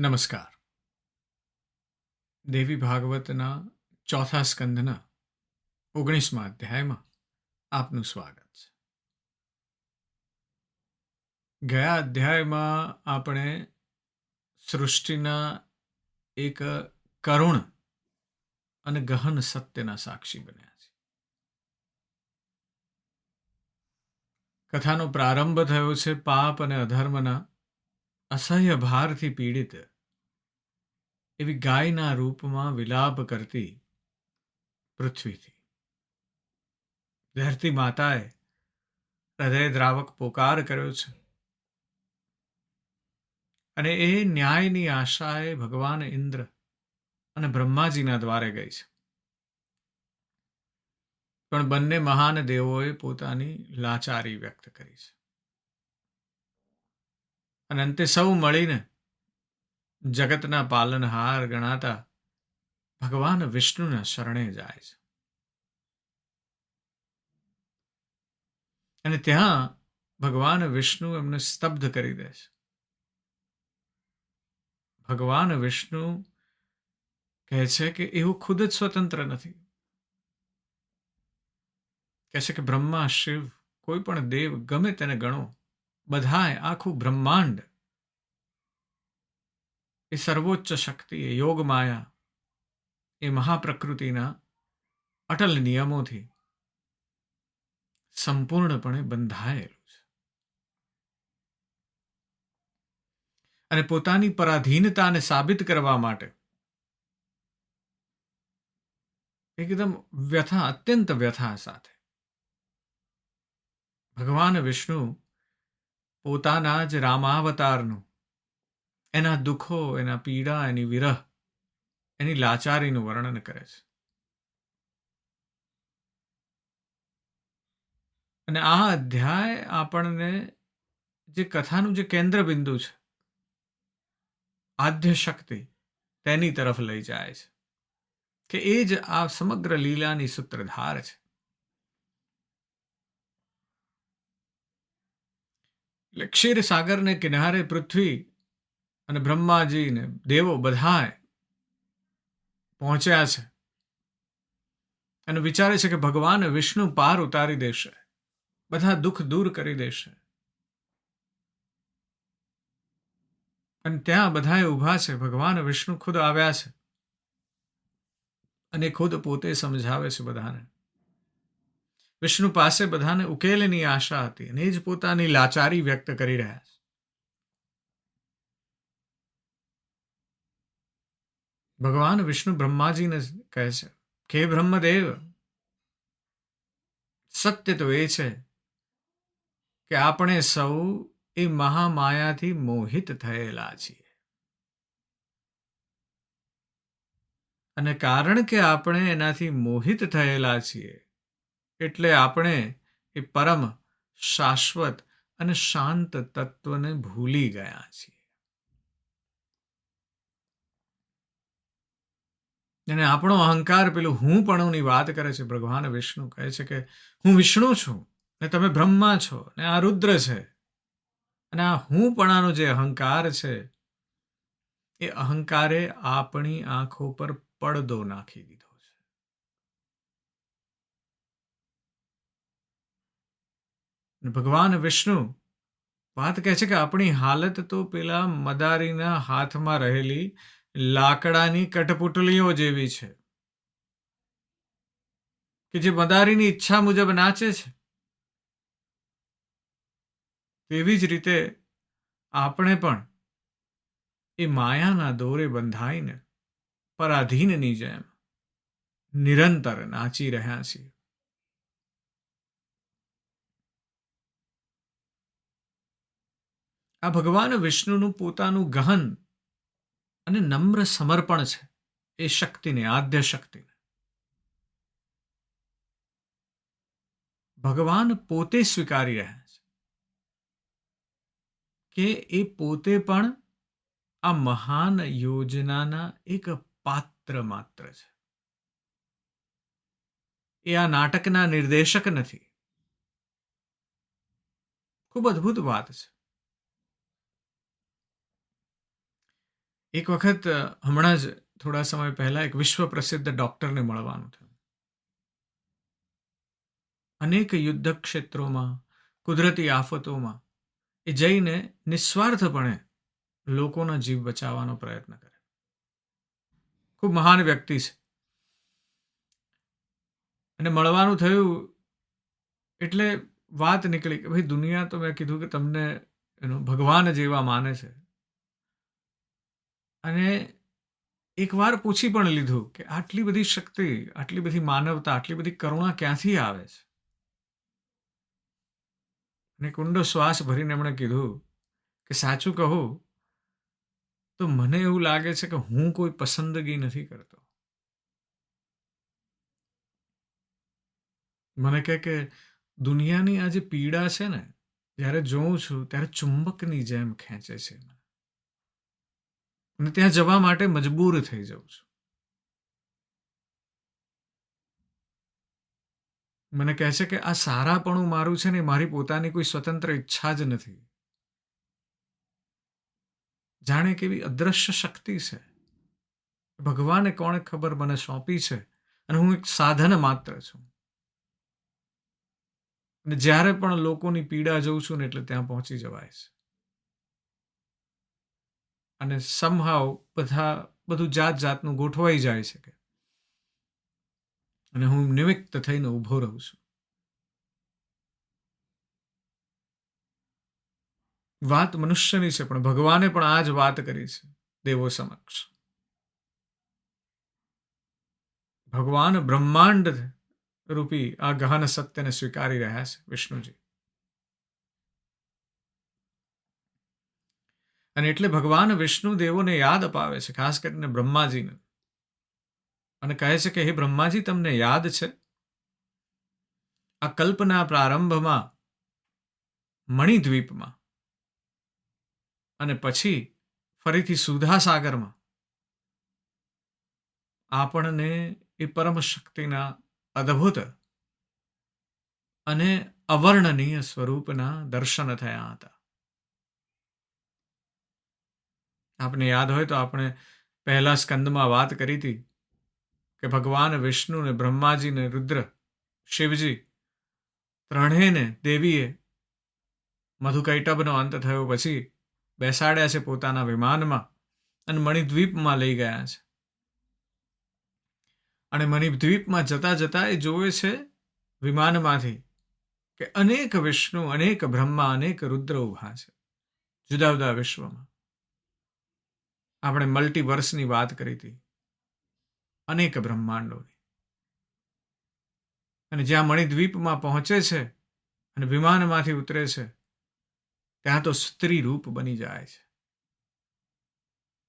નમસ્કાર. દેવી ભાગવતના ચોથા સ્કંદના ઓગણીસમા અધ્યાયમાં આપનું સ્વાગત છે. ગયા અધ્યાયમાં આપણે સૃષ્ટિના એક કરુણ અને ગહન સત્યના સાક્ષી બન્યા છે કથાનો પ્રારંભ થયો છે પાપ અને અધર્મના અસહ્ય ભારથી પીડિત એવી ગાયના રૂપમાં વિલાપ કરતી પૃથ્વીથી. ધરતી માતાએ હૃદય દ્રાવક પોકાર કર્યો છે. અને એ ન્યાયની આશાએ ભગવાન ઇન્દ્ર અને બ્રહ્માજીના દ્વારે ગઈ છે. પણ બંને મહાન દેવોએ પોતાની લાચારી વ્યક્ત કરી છે. અને અંતે સૌ મળીને જગતના પાલનહાર ગણાતા ભગવાન વિષ્ણુના શરણે જાય છે. અને ત્યાં ભગવાન વિષ્ણુ એમને સ્તબ્ધ કરી દે છે. ભગવાન વિષ્ણુ કહે છે કે એવું ખુદ જ સ્વતંત્ર નથી. કહે છે કે બ્રહ્મા, શિવ, કોઈ પણ દેવ ગમે તેને ગણો, બધાએ આખું બ્રહ્માંડ એ સર્વોચ્ચ શક્તિ, એ યોગ માયા, એ મહાપ્રકૃતિના અટલ નિયમોથી સંપૂર્ણપણે બંધાયેલું છે. અને પોતાની પરાધીનતાને સાબિત કરવા માટે એકદમ વ્યથા, અત્યંત વ્યથા સાથે ભગવાન વિષ્ણુ પોતાના જ રામાવતારનું એના દુઃખો, એના પીડા, એની વિરહ, એની લાચારીનું વર્ણન કરે છે. અને આ અધ્યાય આપણને જે કથાનું જે કેન્દ્ર બિંદુ છે, આદ્ય શક્તિ તેની તરફ લઈ જાય છે, કે એ જ આ સમગ્ર લીલાની સૂત્રધાર છે. ક્ષીર સાગરને કિનારે પૃથ્વી અને બ્રહ્માજી ને દેવો બધાએ પહોંચ્યા છે. અને વિચારે છે કે ભગવાન વિષ્ણુ પાર ઉતારી દેશે. બધા દુઃખ દૂર કરી દેશે. અને ત્યાં બધાએ ઊભા છે. ભગવાન વિષ્ણુ ખુદ આવ્યા છે. અને ખુદ પોતે સમજાવે છે બધાને. વિષ્ણુ પાસે બધાને ઉકેલની આશા હતી અને એ જ પોતાની લાચારી વ્યક્ત કરી રહ્યા છે. ભગવાન વિષ્ણુ બ્રહ્માજીને કહે છે, કે બ્રહ્મદેવ, સત્ય તો એ છે કે આપણે સૌ એ મહામાયાથી મોહિત થયેલા છીએ. અને કારણ કે આપણે એનાથી મોહિત થયેલા છીએ, એટલે આપણે એ પરમ શાશ્વત અને શાંત તત્વને ભૂલી ગયા છીએ. અને આપણો અહંકાર પેલું હું પણુંની વાત કરે છે, ભગવાન વિષ્ણુ કહે છે કે, હું વિષ્ણુ છું ને તમે બ્રહ્મા છો ને આ રુદ્ર છે અને આ હું પણાનો જે અહંકાર છે, એ અહંકારે આપણી આંખો પર પડદો નાખી દીધો છે. ભગવાન વિષ્ણુ વાત કહે છે કે, આપણી હાલત તો પેલા મદારીના હાથમાં રહેલી લાકડાની કટપુટલીઓ જેવી છે કે જે મદારીની ઈચ્છા મુજબ નાચે છે. તેવી જ રીતે આપણે પણ એ માયાના દોરે બંધાઈને પરાધીનની જેમ નિરંતર નાચી રહ્યા છીએ. આ ભગવાન વિષ્ણુનું પોતાનું ગહન અને નમ્ર સમર્પણ છે. એ શક્તિને, આદ્ય શક્તિને. ભગવાન પોતે સ્વીકારી રહ્યા છે કે એ પોતે પણ આ મહાન યોજનાના એક પાત્ર માત્ર છે. એ આ નાટકના નિર્દેશક નથી. ખૂબ અદ્ભુત વાત છે. એક વખત હમણાં જ થોડા સમય પહેલાં એક વિશ્વ પ્રસિદ્ધ ડૉક્ટરને મળવાનું થયું. અનેક યુદ્ધ ક્ષેત્રોમાં કુદરતી આફતોમાં, એ જઈને નિસ્વાર્થપણે લોકોનો જીવ બચાવવાનો પ્રયત્ન કરે. ખૂબ મહાન વ્યક્તિ છે. અને મળવાનું થયું એટલે વાત નીકળી કે, ભાઈ, દુનિયા તો મેં કીધું કે તમને, એનો ભગવાન જેવા માને છે. અને એકવાર પૂછી પણ લીધું કે આટલી બધી શક્તિ, આટલી બધી માનવતા, આટલી બધી કરુણા ક્યાંથી આવે છે અને કુંડો શ્વાસ ભરીને એમણે કીધું કે સાચું કહું તો મને એવું લાગે છે કે હું કોઈ પસંદગી નથી કરતો મને કહે કે દુનિયાની આ જે પીડા છે ને, જ્યારે જોઉં છું ત્યારે ચુંબકની જેમ ખેંચે છે મને. અને ત્યાં જવા માટે મજબૂર થઈ જાઉં છું. મને કહે છે કે આ સારાપણું મારું છે ને મારી પોતાની કોઈ સ્વતંત્ર ઈચ્છા જ નથી. જાણે કેવી અદ્રશ્ય શક્તિ છે. ભગવાને કોણે ખબર મને સોંપી છે અને હું એક સાધન માત્ર છું. અને જ્યારે પણ લોકોની પીડા જોઉં છું ને એટલે ત્યાં પહોંચી જવાય છે. અને સમહાવ બધા, બધું જાત જાતનું ગોઠવાઈ જાય છે કે અને હું નિમિત્ત થઈને ઊભો રહું છું. વાત મનુષ્યની છે, પણ ભગવાને પણ આ જ વાત કરી છે, દેવો સમક્ષ. ભગવાન બ્રહ્માંડ રૂપી આ ગહન સત્યને સ્વીકારી રહ્યા છે, વિષ્ણુજી. અને એટલે ભગવાન વિષ્ણુ દેવોને યાદ અપાવે છે, ખાસ કરીને બ્રહ્માજીને. અને કહે છે કે, હે બ્રહ્માજી, તમને યાદ છે? આ કલ્પના પ્રારંભમાં, મણિદ્વીપમાં અને પછી ફરીથી સુધાસાગરમાં આપણને એ પરમ શક્તિના અદ્ભુત અને અવર્ણનીય સ્વરૂપના દર્શન થયા હતા. આપને યાદ હોય તો આપણે પહેલા સ્કંદમાં વાત કરી હતી કે ભગવાન વિષ્ણુ ને બ્રહ્માજી ને રુદ્ર, શિવજી ત્રણેયને દેવીએ મધુકૈટબનો અંત થયો પછી બેસાડ્યા છે પોતાના વિમાનમાં અને મણિદ્વીપમાં લઈ ગયા છે. અને મણિદ્વીપમાં જતા જતા એ જોવે છે વિમાનમાંથી કે અનેક વિષ્ણુ, અનેક બ્રહ્મા, અનેક રુદ્ર ઊભા છે જુદા જુદા વિશ્વમાં. આપણે મલ્ટીવર્સની વાત કરી હતી. અનેક બ્રહ્માંડોની. અને જ્યાં મણિદ્વીપમાં પહોંચે છે અને વિમાનમાંથી ઉતરે છે, ત્યાં તો સ્ત્રી રૂપ બની જાય છે.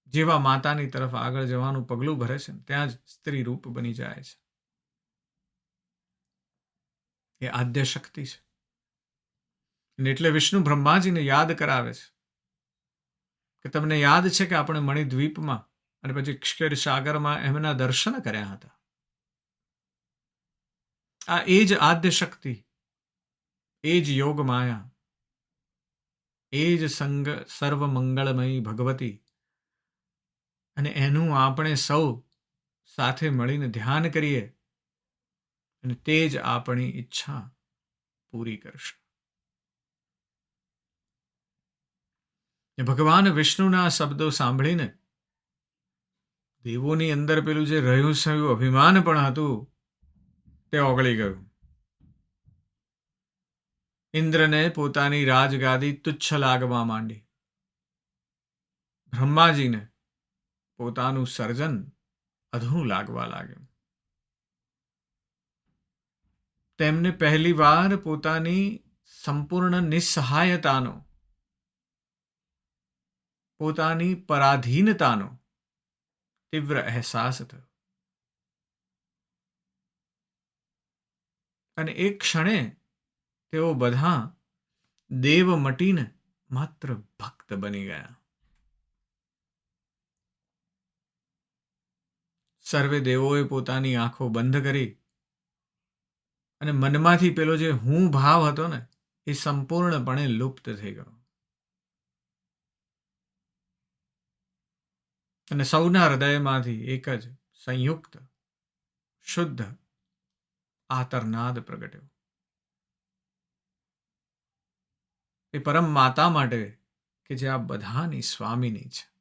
જેવા માતાની તરફ આગળ જવાનું પગલું ભરે છે ત્યાં જ સ્ત્રી રૂપ બની જાય છે. એ આદ્ય શક્તિ છે એટલે વિષ્ણુ બ્રહ્માજીને યાદ કરાવે છે. કે તમને યાદ છે કે આપણે મણિદ્વીપમાં અને પછી ક્ષીર સાગરમાં એમના દર્શન કર્યા હતા? આ એ જ આદ્ય શક્તિ એ જ યોગ માયા, એ જ સંગ સર્વ મંગળમયી ભગવતી અને એનું આપણે સૌ સાથે મળીને ધ્યાન કરીએ અને તે જ આપણી ઈચ્છા પૂરી કરશે. ભગવાન વિષ્ણુના શબ્દો સાંભળીને દેવોની અંદર પેલું જે રહ્યું સહ્યું અભિમાન પણ હતું, તે ઓગળી ગયું. ઇન્દ્રને પોતાની રાજગાદી તુચ્છ લાગવા માંડી. બ્રહ્માજીને પોતાનું સર્જન અધૂરું લાગવા લાગ્યું. તેમને પહેલી વાર પોતાની સંપૂર્ણ નિસ્સહાયતાનો પોતાની પરાધીનતાનો તીવ્ર અહેસાસ થયો. અને એક ક્ષણે તેઓ બધા દેવ મટીને માત્ર ભક્ત બની ગયા. સર્વે દેવોએ પોતાની આંખો બંધ કરી અને મનમાંથી પેલો જે હું ભાવ હતો ને, એ સંપૂર્ણપણે લુપ્ત થઈ ગયો. અને સૌના હૃદયમાંથી એક જ સંયુક્ત, શુદ્ધ આતરનાદ પ્રગટ્યો. એ પરમ માતા માટે કે જે આ બધાની સ્વામીની છે.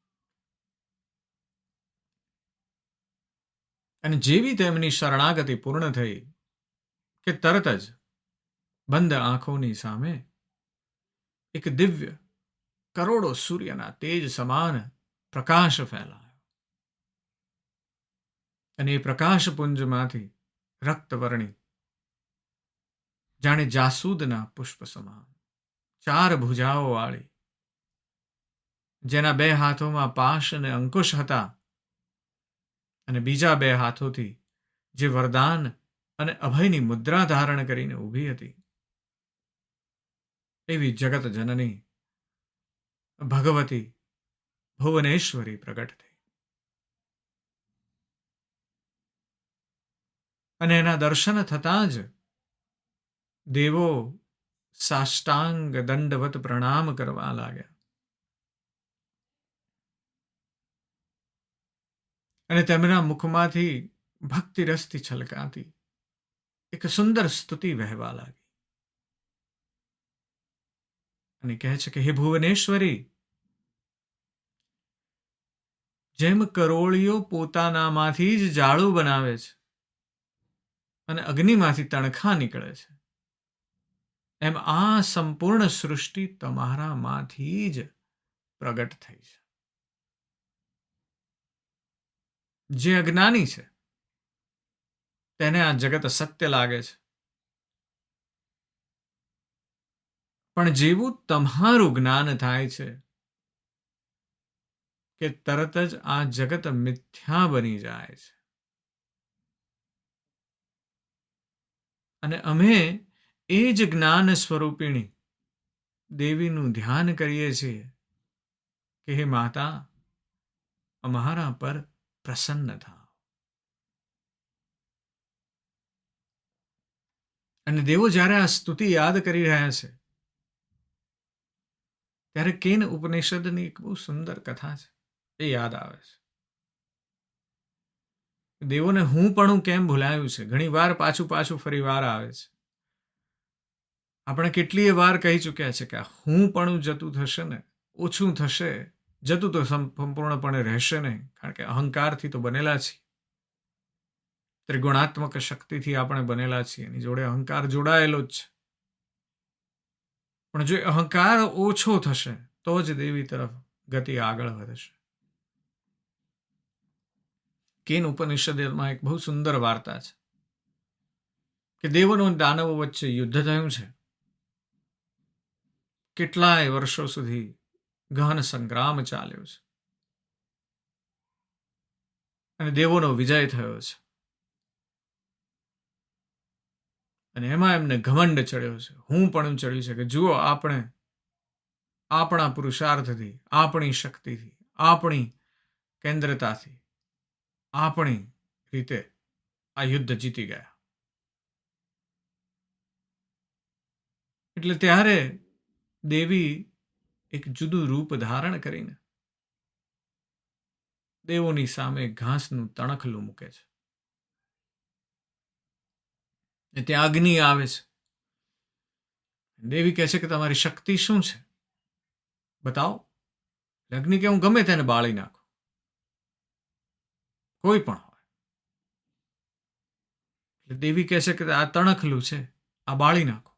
અને જેવી તેમની શરણાગતિ પૂર્ણ થઈ કે તરત જ બંધ આંખોની સામે એક દિવ્ય કરોડો સૂર્યના તેજ સમાન પ્રકાશ ફેલાયો અને એ પ્રકાશપુંજમાંથી રક્તવર્ણી જાણે જાસૂદના પુષ્પ સમાન ચાર ભુજાઓ વાળી જેના બે હાથોમાં પાશ અને અંકુશ હતા અને બીજા બે હાથોથી જે વરદાન અને અભયની મુદ્રા ધારણ કરીને ઊભી હતી એવી જગત જનની ભગવતી ભુવનેશ્વરી પ્રગટ થઈ. અને એના દર્શન થતાં જ દેવો સાષ્ટાંગ દંડવત પ્રણામ કરવા લાગ્યા. અને તેમના મુખમાંથી ભક્તિ રસથી છલકાતી. એક સુંદર સ્તુતિ વહેવા લાગી. અને કહે છે કે, હે ભુવનેશ્વરી જેમ કરોળીઓ પોતાનામાંથી જ જાળું બનાવે છે અને અગ્નિમાંથી તણખા નીકળે છે. એમ આ સંપૂર્ણ સૃષ્ટિ તમારામાંથી જ પ્રગટ થઈ છે. જે અજ્ઞાની છે, તેને આ જગત સત્ય લાગે છે. પણ જેવું તમારું જ્ઞાન થાય છે કે તરત જ આ જગત મિથ્યા બની જાય છે. અને અમે એ જ જ્ઞાન સ્વરૂપિણી દેવીનું ધ્યાન કરીએ છીએ કે હે માતા, અમારા પર પ્રસન્ન થાઓ. અને દેવો જ્યારે આ સ્તુતિ યાદ કરી રહ્યા છે, ત્યારે કેન ઉપનિષદની એક બહુ સુંદર કથા છે. એ યાદ આવે છે. દેવોને હું પણ કેમ ભૂલાયું છે? ઘણી વાર પાછું પાછું ફરી વાર આવે છે. આપણે કેટલીય વાર કહી ચૂક્યા છે કે હું પણ જતું થશે ને, ઓછું થશે, જતું તો સંપૂર્ણપણે રહેશે નહીં, કારણ કે અહંકારથી તો બનેલા છીએ. ત્રિગુણાત્મક શક્તિથી આપણે બનેલા છીએ, એની જોડે અહંકાર જોડાયેલો જ છે. પણ જો અહંકાર ઓછો થશે, તો જ દેવી તરફ ગતિ આગળ વધશે. કેન ઉપનિષદમાં એક બહુ સુંદર વાર્તા છે કે દેવનો દાનવો વચ્ચે યુદ્ધ થયું છે. કેટલાય વર્ષો સુધી ગહન સંગ્રામ ચાલ્યો છે. અને દેવોનો વિજય થયો છે. અને એમાં એમને ઘમંડ ચડ્યો છે. હું પણ ચડ્યું છે કે જુઓ આપણે આપણા પુરુષાર્થથી, આપણી શક્તિથી, આપણી કેન્દ્રતાથી આપણી રીતે આ યુદ્ધ જીતી ગયા. એટલે ત્યારે દેવી એક જુદું રૂપ ધારણ કરીને દેવોની સામે ઘાસનું તણખલું મૂકે છે. ને ત્યાં અગ્નિ આવે છે. દેવી કહે છે કે તમારી શક્તિ શું છે? બતાવો. અગ્નિ કે હું ગમે તેને બાળી નાખું? કોઈ પણ હોય. એટલે દેવી કહે છે કે આ તણખલું છે, આ બાળી નાખો.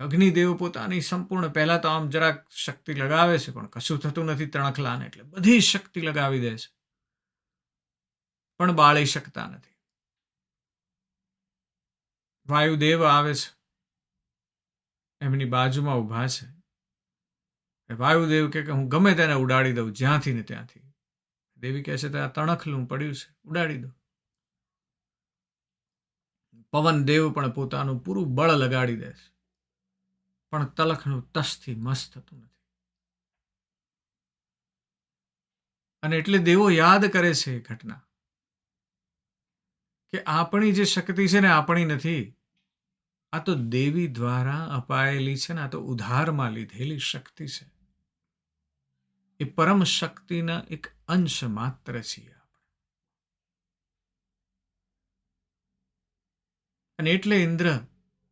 અગ્નિદેવ પોતાની સંપૂર્ણ, પહેલા તો આમ જરાક શક્તિ લગાવે છે, પણ કશું થતું નથી તણખલાને, એટલે બધી શક્તિ લગાવી દે છે. પણ બાળી શકતા નથી. વાયુદેવ આવે છે, એમની બાજુમાં ઊભા છે. વાયુદેવ કે હું ગમે તેને ઉડાડી દઉં, જ્યાંથી ને ત્યાંથી. દેવી કહે છે આ તણખલું પડ્યું છે, ઉડાડી દો. પવન દેવ પણ પોતાનું પૂરું બળ લગાડી દે છે. પણ તલખનું તસથી મસ્ત થતું નથી. અને એટલે દેવો યાદ કરે છે એ ઘટના. કે આપણી જે શક્તિ છે ને, આપણી નથી. આ તો દેવી દ્વારા અપાયેલી છે ને, આ તો ઉધારમાં લીધેલી શક્તિ છે. એ પરમ શક્તિના એક અંશ માત્ર છીએ અને એટલે ઇન્દ્ર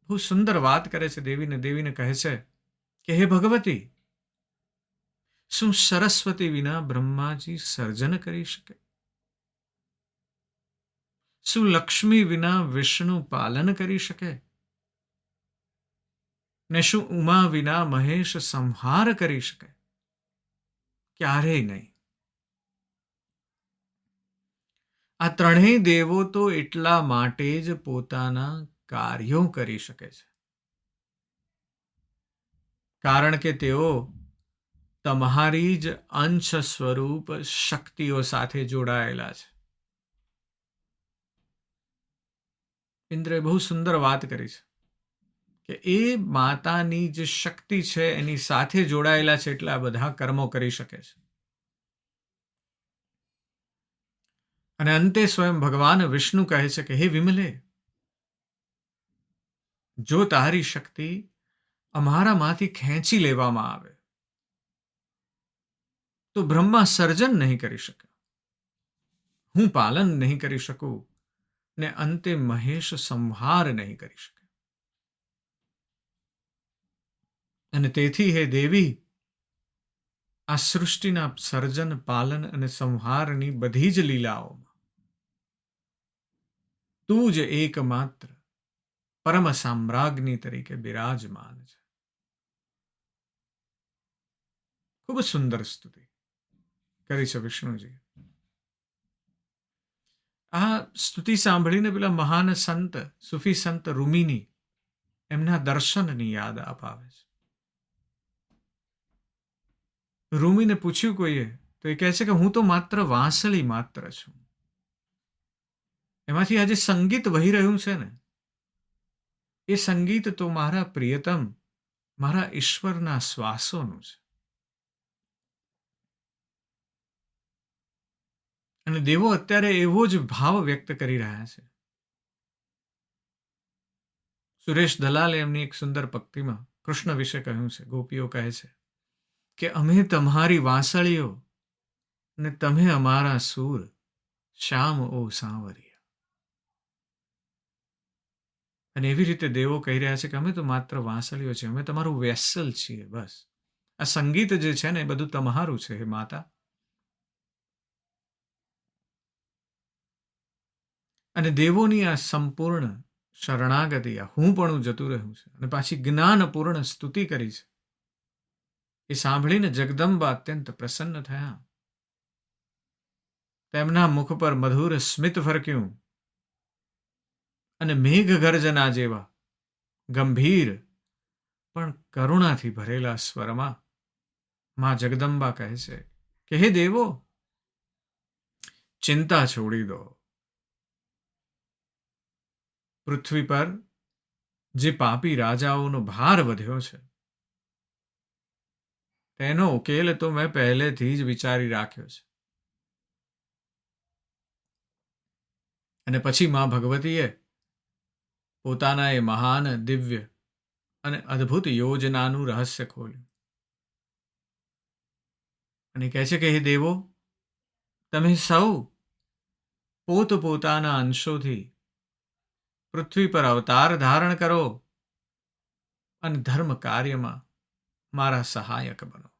બહુ સુંદર વાત કરે છે દેવીને. દેવીને કહે છે કે, હે ભગવતી, શું સરસ્વતી વિના બ્રહ્માજી સર્જન કરી શકે? શું લક્ષ્મી વિના વિષ્ણુ પાલન કરી શકે? ને શું ઉમા વિના મહેશ સંહાર કરી શકે? ક્યારેય નહીં. આ ત્રણેય દેવો તો એટલા માટે જ પોતાના કાર્યો કરી શકે છે. કારણ કે તેઓ તમારી જ અંશ સ્વરૂપ શક્તિઓ સાથે જોડાયેલા છે. ઇન્દ્રે બહુ સુંદર વાત કરી છે. એ માતાની જે શક્તિ છે, એની સાથે જોડાયેલા છે એટલા બધા કર્મો કરી શકે છે. અને અંતે સ્વયં ભગવાન વિષ્ણુ કહે છે કે, હે વિમલે, જો તારી શક્તિ અમારામાંથી ખેંચી લેવામાં આવે, તો બ્રહ્મા સર્જન નહીં કરી શકે. હું પાલન નહીં કરી શકું ને અંતે મહેશ સંહાર નહીં કરી શકે. અને તેથી હે દેવી, આ સૃષ્ટિના સર્જન, પાલન અને સંહારની બધી જ લીલાઓમાં. તું જ એકમાત્ર પરમ સામ્રાજ્ઞી તરીકે બિરાજમાન છે. ખૂબ સુંદર સ્તુતિ કરી છે વિષ્ણુજી. આ સ્તુતિ સાંભળીને પેલા મહાન સંત, સુફી સંત રૂમિની એમના દર્શનની યાદ અપાવે છે. રૂમીને પૂછ્યું કોઈએ, તો એ કહે છે કે હું તો માત્ર વાંસળી માત્ર છું. એમાંથી આજે સંગીત વહી રહ્યું છે ને? એ સંગીત તો મારા પ્રિયતમ, મારા ઈશ્વરના શ્વાસોનું છે. અને દેવો અત્યારે એવો જ ભાવ વ્યક્ત કરી રહ્યા છે. સુરેશ દલાલે એમની એક સુંદર પક્તિમાં કૃષ્ણ વિશે કહ્યું છે, ગોપીઓ કહે છે કે અમે તમારી વાંસળીઓ ને તમે અમારા સૂર, શ્યામ ઓ સાંવરિયા. અને એવી રીતે દેવો કહી રહ્યા છે કે અમે તો માત્ર વાંસળીઓ છીએ, અમે તમારું વેસલ છીએ બસ. આ સંગીત જે છે ને એ બધું તમારું છે, હે માતા. અને દેવોની આ સંપૂર્ણ શરણાગતિ, આ હું પણ જતું રહ્યું છે અને પાછી જ્ઞાનપૂર્ણ સ્તુતિ કરી છે. એ સાંભળીને જગદંબા અત્યંત પ્રસન્ન થયા. તેમના મુખ પર મધુર સ્મિત ફરક્યું અને મેઘ ગર્જના જેવા ગંભીર પણ કરુણાથી ભરેલા સ્વરમાં માં જગદંબા કહે છે કે, હે દેવો, ચિંતા છોડી દો. પૃથ્વી પર જે પાપી રાજાઓનો ભાર વધ્યો છે તેનો ઉકેલ તો મેં પહેલેથી જ વિચારી રાખ્યો છે. અને પછી માં ભગવતીએ પોતાના એ મહાન, દિવ્ય અને અદ્ભુત યોજનાનું રહસ્ય ખોલ્યું. અને કહે છે કે, હે દેવો, તમે સૌ પોત પોતાના અંશોથી પૃથ્વી પર અવતાર ધારણ કરો અને ધર્મ કાર્યમાં મારા સહાયક બનો.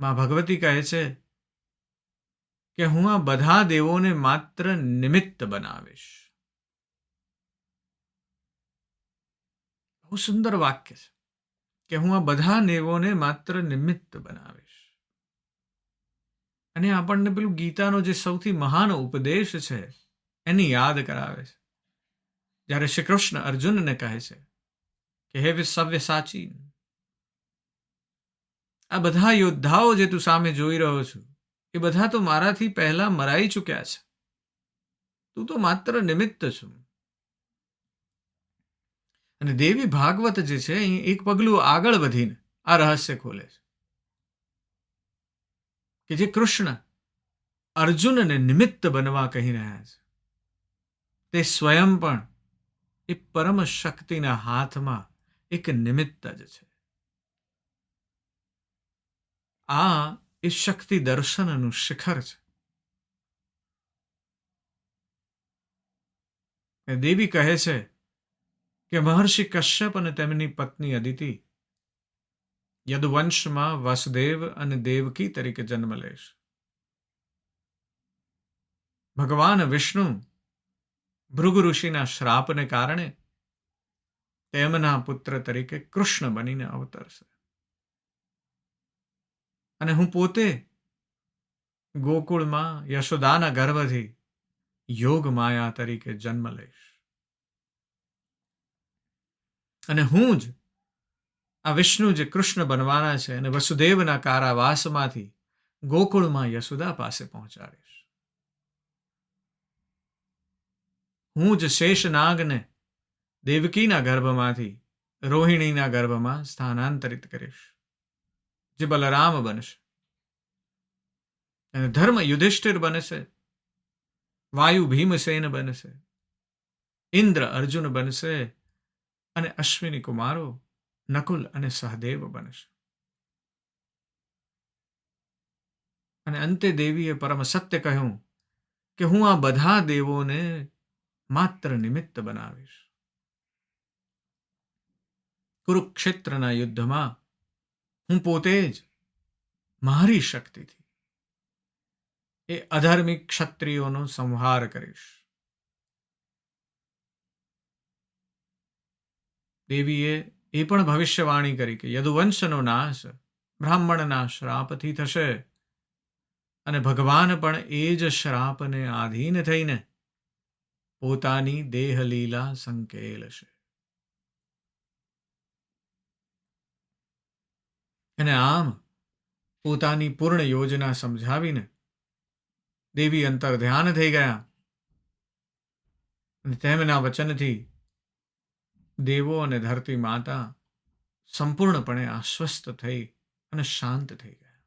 માં ભગવતી કહે છે કે હું આ બધા દેવોને માત્ર નિમિત્ત બનાવીશ. બહુ સુંદર વાક્ય છે કે હું આ બધા દેવોને માત્ર નિમિત્ત બનાવીશ. અને આપણને પેલું ગીતાનો જે સૌથી મહાન ઉપદેશ છે એની યાદ કરાવે છે. જ્યારે શ્રી કૃષ્ણ અર્જુનને કહે છે કે હે સવ્ય સાચી આ બધા યોદ્ધાઓ જે તું સામે જોઈ રહ્યો છું, એ બધા તો મારાથી પહેલા મરાઈ ચૂક્યા છે. તું તો માત્ર નિમિત્ત છું. અને દેવી ભાગવત જે છે અહીં એક પગલું આગળ વધીને આ રહસ્ય ખોલે છે. કે જે કૃષ્ણ અર્જુનને નિમિત્ત બનવા કહી રહ્યા છે. તે સ્વયં પણ એ પરમ શક્તિના હાથમાં એક નિમિત્ત જ છે. આ એ શક્તિ દર્શનનું શિખર છે. દેવી કહે છે કે મહર્ષિ કશ્યપ અને તેમની પત્ની અદિતિ યદુવંશમાં વાસુદેવ અને દેવકી તરીકે જન્મ લેશ ભગવાન વિષ્ણુ ભૃગુ ઋષિના શ્રાપને કારણે તેમના પુત્ર તરીકે કૃષ્ણ બનીને અવતરશે. અને હું પોતે ગોકુળમાં યશોદાના ગર્ભથી યોગ માયા તરીકે જન્મ લઈશ. અને હું જ આ વિષ્ણુ જે કૃષ્ણ બનવાના છે અને વસુદેવના કારાવાસમાંથી ગોકુળમાં યશોદા પાસે પહોંચાડીશ. હું જ શેષનાગને દેવકીના ગર્ભમાંથી રોહિણીના ગર્ભમાં સ્થાનાંતરિત કરીશ. જે બલરામ બનશે. અને ધર્મ યુધિષ્ઠિર બનશે. વાયુ ભીમસેન બનશે. ઇન્દ્ર અર્જુન બનશે. અને અશ્વિની કુમારો નકુલ અને સહદેવ બનશે. અને અંતે દેવીએ પરમ સત્ય કહ્યું કે હું આ બધા દેવોને માત્ર નિમિત્ત બનાવીશ. કુરુક્ષેત્રના યુદ્ધમાં હું પોતે જ મારી શક્તિથી એ અધર્મિક ક્ષત્રિયોનો સંહાર કરીશ. દેવીએ એ પણ ભવિષ્યવાણી કરી કે યદુવંશનો નાશ, બ્રાહ્મણના શ્રાપથી થશે અને ભગવાન પણ એ જ શ્રાપને આધીન થઈને પોતાની દેહલીલા સંકેલશે. અને આમ પોતાની પૂર્ણ યોજના સમજાવીને દેવી અંતર ધ્યાન થઈ ગયા. અને તેમના વચનથી દેવો અને ધરતી માતા સંપૂર્ણપણે આશ્વસ્ત થઈ અને શાંત થઈ ગયા.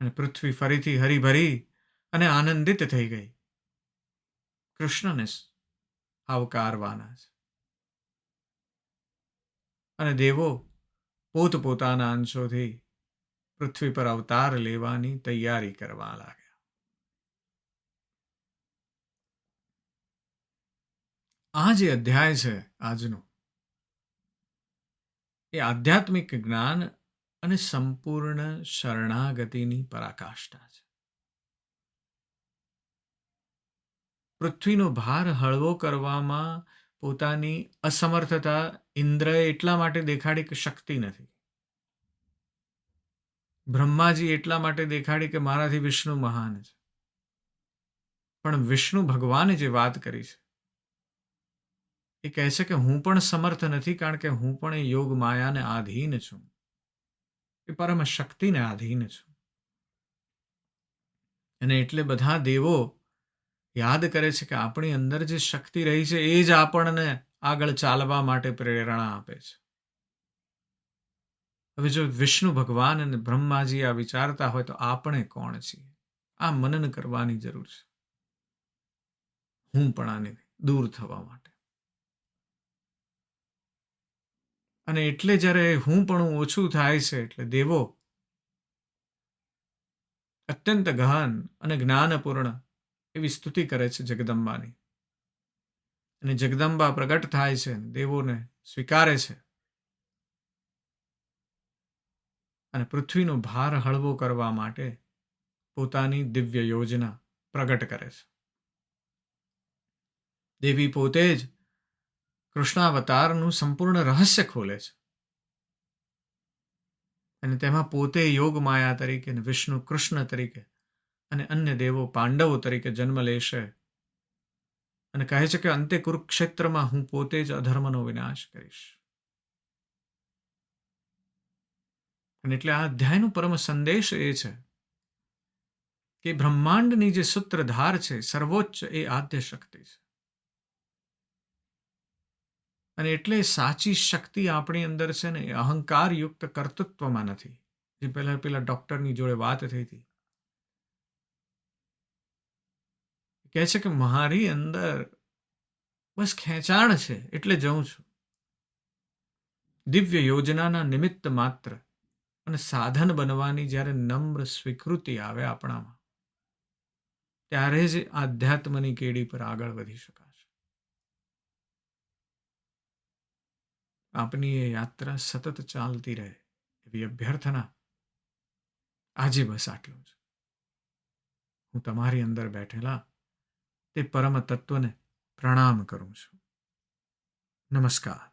અને પૃથ્વી ફરીથી હરીભરી અને આનંદિત થઈ ગઈ. કૃષ્ણને આવકારવાના છે. અને દેવો પોતપોતાના અંશોથી પૃથ્વી પર અવતાર લેવાની તૈયારી કરવા લાગ્યા. આ જે અધ્યાય છે આજનો, એ આધ્યાત્મિક જ્ઞાન અને સંપૂર્ણ શરણાગતિની પરાકાષ્ઠા છે. પૃથ્વીનો ભાર હળવો કરવામાં પોતાની અસમર્થતા ઇન્દ્રએ એટલા માટે દેખાડી કે શક્તિ નથી. બ્રહ્માજી એટલા માટે દેખાડી કે મારાથી વિષ્ણુ મહાન છે. પણ વિષ્ણુ ભગવાને જે વાત કરી છે, એ કહે છે કે હું પણ સમર્થ નથી કારણ કે હું પણ એ યોગ માયાને આધીન છું. એ પરમ શક્તિને આધીન છું. અને એટલે બધા દેવો યાદ કરે છે કે આપણી અંદર જે શક્તિ રહી છે એ જ આપણને આગળ ચાલવા માટે પ્રેરણા આપે છે. હવે જો વિષ્ણુ ભગવાન અને બ્રહ્માજી આ વિચારતા હોય તો આપણે કોણ છીએ? આ મનન કરવાની જરૂર છે. હું પણ આને દૂર થવા માટે. અને એટલે જ્યારે હું પણ ઓછું થાય છે, એટલે દેવો અત્યંત ગહન અને જ્ઞાનપૂર્ણ એવી સ્તુતિ કરે છે જગદંબાની. અને જગદંબા પ્રગટ થાય છે, દેવોને સ્વીકારે છે. અને પૃથ્વીનો ભાર હળવો કરવા માટે પોતાની દિવ્ય યોજના પ્રગટ કરે છે. દેવી પોતે જ કૃષ્ણાવતારનું સંપૂર્ણ રહસ્ય ખોલે છે. અને તેમાં પોતે યોગ માયા તરીકે વિષ્ણુ કૃષ્ણ તરીકે અને અન્ય દેવો પાંડવો તરીકે જન્મ લેશે અને કહે છે કે અંતે કુરુક્ષેત્રમાં હું પોતે જ અધર્મનો વિનાશ કરીશ. અને એટલે આ અધ્યાયનો પરમ સંદેશ એ છે કે બ્રહ્માંડની જે સૂત્રધાર છે, સર્વોચ્ચ એ આદ્ય શક્તિ છે. અને એટલે સાચી શક્તિ આપણી અંદર છે ને અહંકારયુક્ત કર્તૃત્વમાં નથી. જે પહેલા પેલા ડૉક્ટરની જોડે વાત થઈ હતી. કહે છે કે મારી અંદર બસ ખેંચાણ છે, એટલે જઉં છું. દિવ્ય યોજનાના નિમિત્ત માત્ર અને સાધન બનવાની જ્યારે નમ્ર સ્વીકૃતિ આવે આપણામાં, ત્યારે જ આધ્યાત્મની કેડી પર આગળ વધી શકાશે. આપની એ યાત્રા સતત ચાલતી રહે એવી અભ્યર્થના આજે બસ આટલું જ. હું તમારી અંદર બેઠેલા તે પરમ તત્વને પ્રણામ કરું છું. નમસ્કાર.